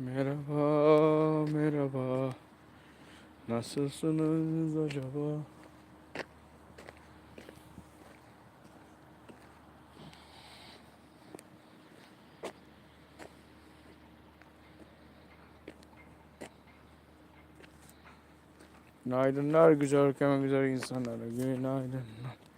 Merhaba, merhaba. Nasılsınız acaba? Günaydınlar güzel ülkemin güzel insanlara. Günaydınlar.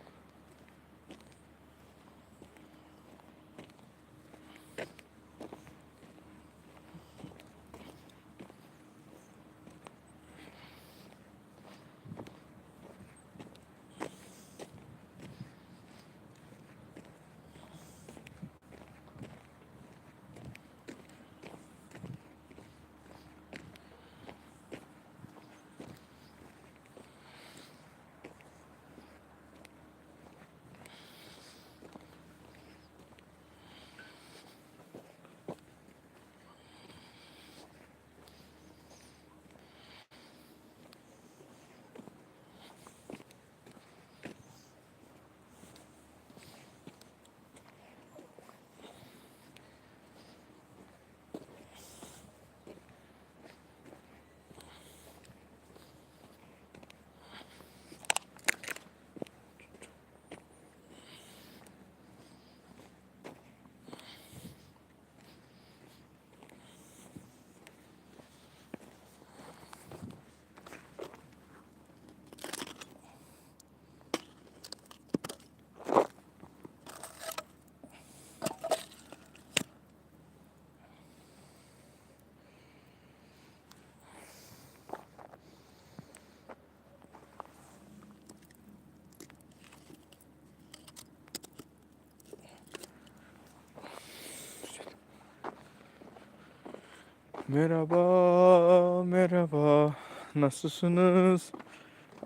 Merhaba, merhaba. Nasılsınız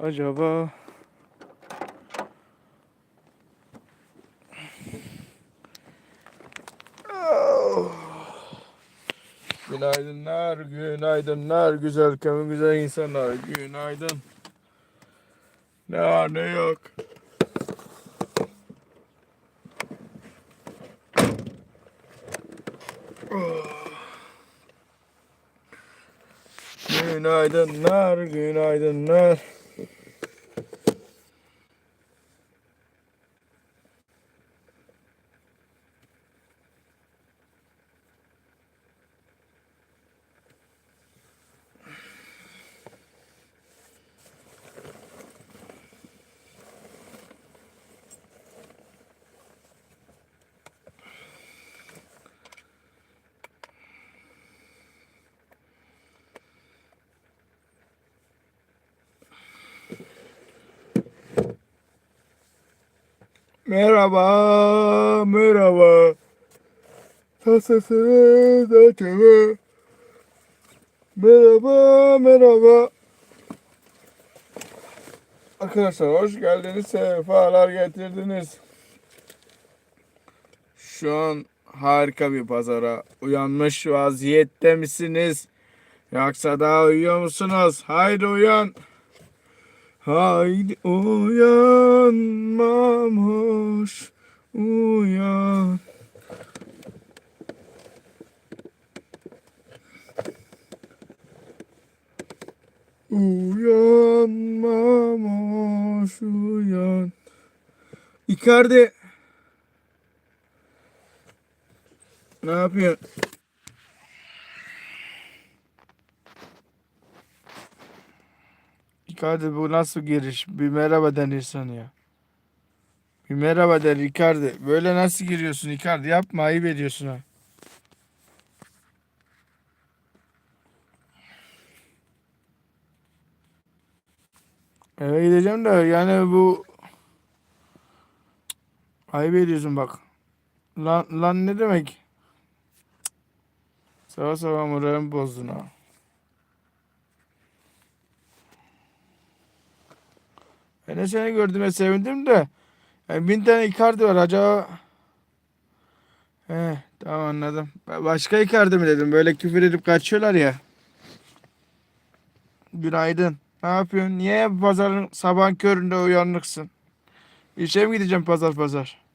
acaba? Günaydınlar, günaydınlar güzel ülkemin güzel insanlar. Günaydın. Ne var ne yok. Günaydınlar, günaydınlar. Merhaba, merhaba. Nasılsınız acaba? Merhaba, merhaba. Arkadaşlar hoş geldiniz, sefalar getirdiniz. Şu an harika bir pazara uyanmış vaziyette misiniz? Yoksa daha uyuyor musunuz? Haydi uyan. Haydi uyan mamuş uyan. Uyan mamuş uyan. Icardi. Ne yapıyorsun? Icardi bu nasıl giriş? Bir merhaba den insan ya. Bir merhaba der Icardi. Böyle nasıl giriyorsun Icardi? Yapma ayıp ediyorsun ha. Eve gideceğim de yani bu ayıp ediyorsun bak. Lan, lan ne demek? Sabah sabah moralimi bozdun ha. Ben de seni gördüğüme sevindim de. Yani bin tane Icardi var acaba. He tamam anladım. Başka Icardi mi dedim. Böyle küfür edip kaçıyorlar ya. Günaydın. Ne yapıyorsun? Niye pazarın sabahın köründe uyanıksın? İşe mi gideceğim pazar pazar?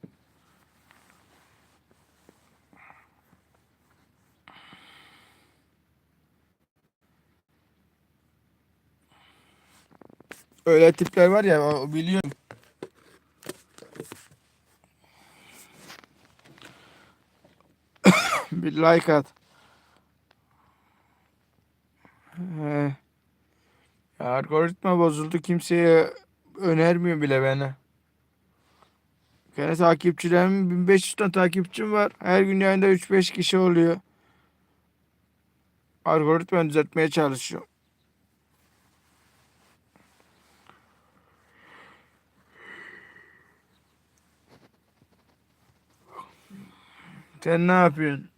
Öyle tipler var ya biliyorum. bir like at. He. Ya algoritma bozuldu. Kimseye önermiyor bile beni. Gene takipçilerim 1500 tane takipçim var. Her gün yayında 3-5 kişi oluyor. Algoritma düzeltmeye çalışıyorum. Sen ne yapıyorsun?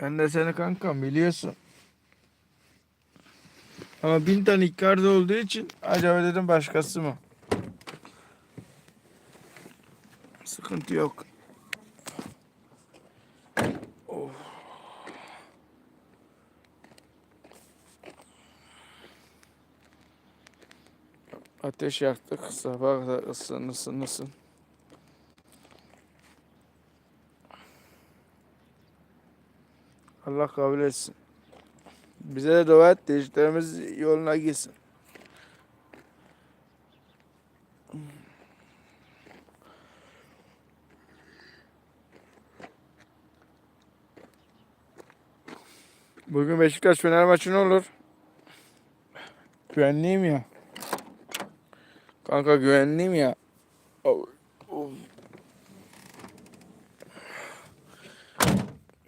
Ben de seni kankam biliyorsun. Ama bin tane Icardi olduğu için acaba dedim başkası mı? Sıkıntı yok. Ateş yaktık. Sabah kadar ısın ısın ısın. Allah kabul etsin. Bize de dua et de yoluna gitsin. Bugün Beşiktaş Fener maçı ne olur? Güvenliyim ya. Kanka güvenliyim ya.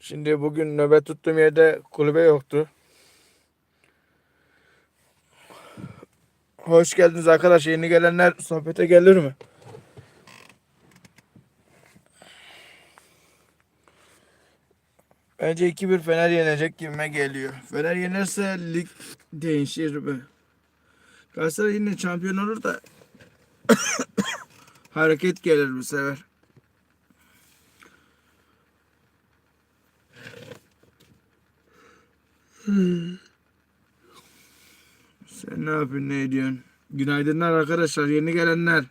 Şimdi bugün nöbet tuttuğum yerde kulübe yoktu. Hoş geldiniz arkadaş. Yeni gelenler sohbete gelir mi? Bence 2-1 Fener yenecek gibime geliyor. Fener yenerse lig değişir mi? Galatasaray yine şampiyon olur da hareket gelir bu sefer. Sen ne yapıyorsun ne ediyorsun? Günaydınlar arkadaşlar yeni gelenler.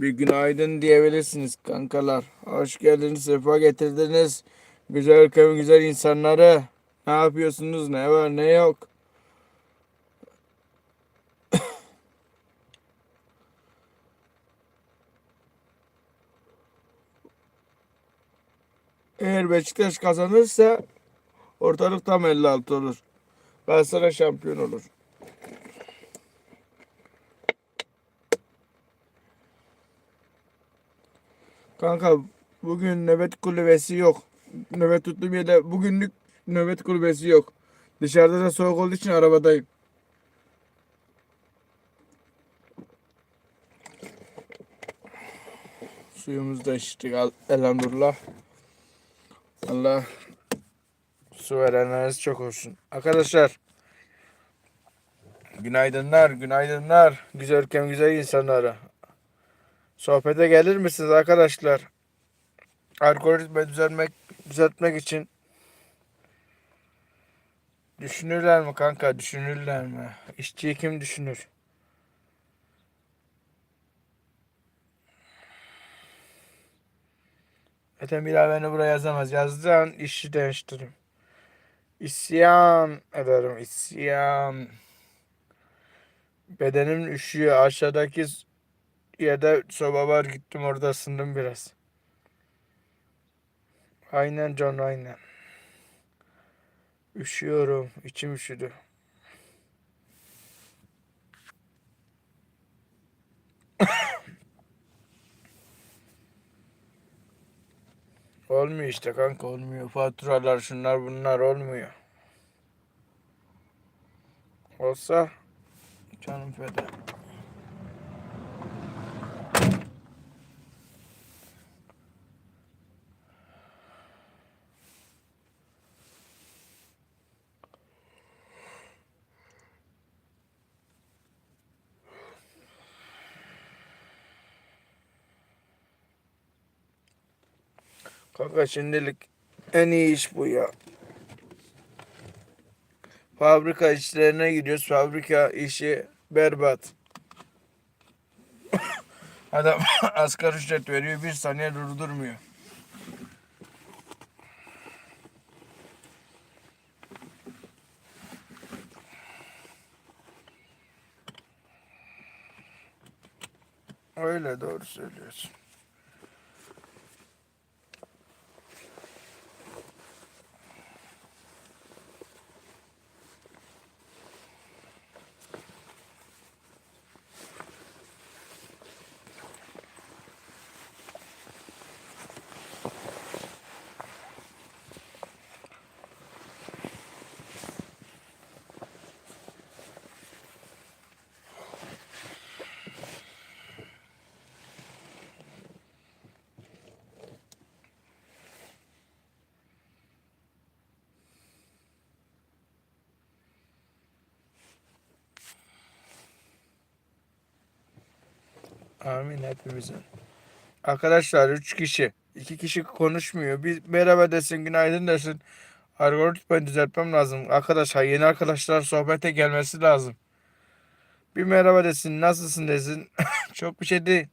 Bir günaydın diyebilirsiniz kankalar. Hoş geldiniz, sefa getirdiniz. Güzel ülkemin güzel insanları. Ne yapıyorsunuz? Ne var ne yok? Eğer Beşiktaş kazanırsa ortalık tam 56 olur. Galatasaray şampiyon olur. Kanka bugün nöbet kulübesi yok. Nöbet tuttuğum yerde bugünlük nöbet kulübesi yok. Dışarıda da soğuk olduğu için arabadayım. Suyumuzu da içtik el- elhamdülillah. Allah su verenleriniz çok olsun. Arkadaşlar günaydınlar, günaydınlar. Güzel ülkem, güzel insanlara. Sohbete gelir misiniz arkadaşlar? Algoritma düzeltmek, düzeltmek için düşünürler mi kanka? Düşünürler mi? İşçiyi kim düşünür? Zaten daha beni buraya yazamaz. Yazdığı an işi değiştiririm. İsyan ederim. isyan. Bedenim üşüyor. Aşağıdaki yerde soba var. Gittim orada ısındım biraz. Aynen John aynen. Üşüyorum. içim üşüdü. Olmuyor işte kanka olmuyor. Faturalar şunlar bunlar olmuyor. Olsa canım feda. Kanka şimdilik en iyi iş bu ya. Fabrika işlerine gidiyoruz. Fabrika işi berbat. Adam asgari ücret veriyor bir saniye durdurmuyor. Öyle doğru söylüyorsun. Amin hepimizin. Arkadaşlar 3 kişi. 2 kişi konuşmuyor. Bir merhaba desin, günaydın desin. Algoritmayı düzeltmem lazım. Arkadaşlar yeni arkadaşlar sohbete gelmesi lazım. Bir merhaba desin, nasılsın desin. Çok bir şey değil.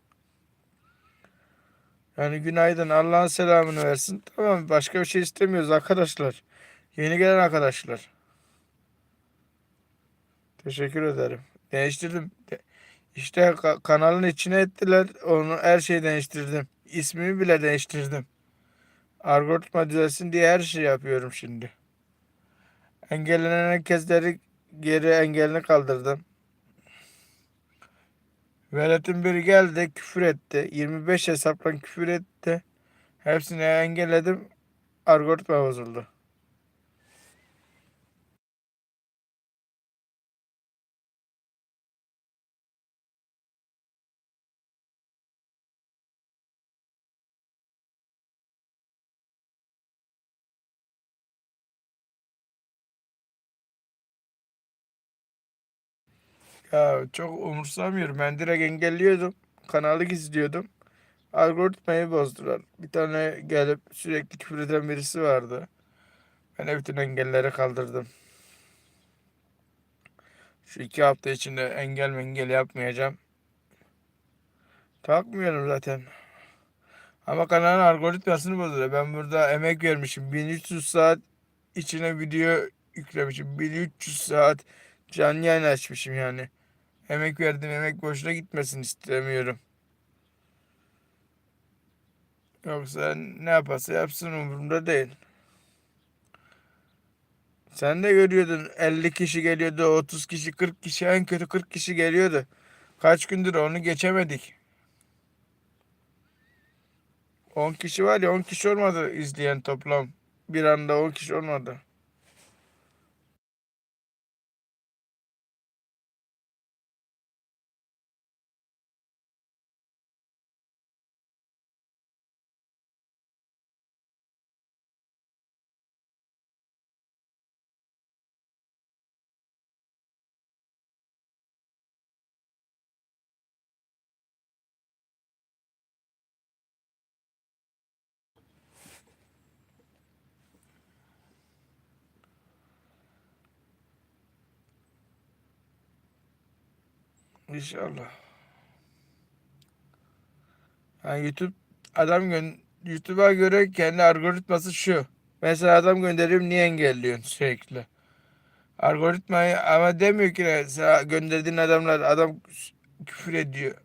Yani günaydın, Allah'ın selamını versin. Tamam, başka bir şey istemiyoruz arkadaşlar. Yeni gelen arkadaşlar. Teşekkür ederim. Değiştirdim. De- İşte ka- kanalın içine ettiler. Onu her şeyi değiştirdim. İsmimi bile değiştirdim. Algoritma düzelsin diye her şey yapıyorum şimdi. Engellenen herkesleri geri engelini kaldırdım. Velet'in biri geldi küfür etti. 25 hesapla küfür etti. Hepsini engelledim. Algoritma bozuldu. Ya çok umursamıyorum. Ben direkt engelliyordum. Kanalı gizliyordum. Algoritmayı bozdular. Bir tane gelip sürekli küfür eden birisi vardı. Ben bütün engelleri kaldırdım. Şu iki hafta içinde engel mengel yapmayacağım. Takmıyorum zaten. Ama kanalın algoritmasını bozdular. Ben burada emek vermişim. 1300 saat içine video yüklemişim. 1300 saat canlı yayın açmışım yani. Emek verdim, emek boşuna gitmesin istemiyorum. Yoksa ne yaparsa yapsın umurumda değil. Sen de görüyordun 50 kişi geliyordu, 30 kişi, 40 kişi, en kötü 40 kişi geliyordu. Kaç gündür onu geçemedik. 10 kişi var ya 10 kişi olmadı izleyen toplam. Bir anda 10 kişi olmadı. İnşallah. Yani YouTube adam gön YouTube'a göre kendi algoritması şu. Mesela adam gönderiyorum niye engelliyorsun sürekli? Algoritmayı ama demiyor ki ne, sen gönderdiğin adamlar adam küfür ediyor.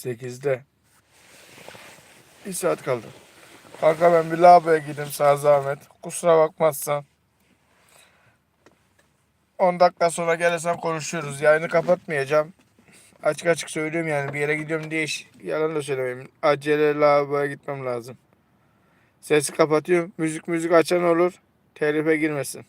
Sekizde. Bir saat kaldı. Kanka ben bir lavaboya gideyim sağ zahmet. Kusura bakmazsan. 10 dakika sonra gelirsen konuşuruz. Yayını kapatmayacağım. Açık açık söylüyorum yani bir yere gidiyorum diye iş, yalan da söylemeyeyim. Acele lavaboya gitmem lazım. Sesi kapatıyorum. Müzik müzik açan olur. Telife girmesin.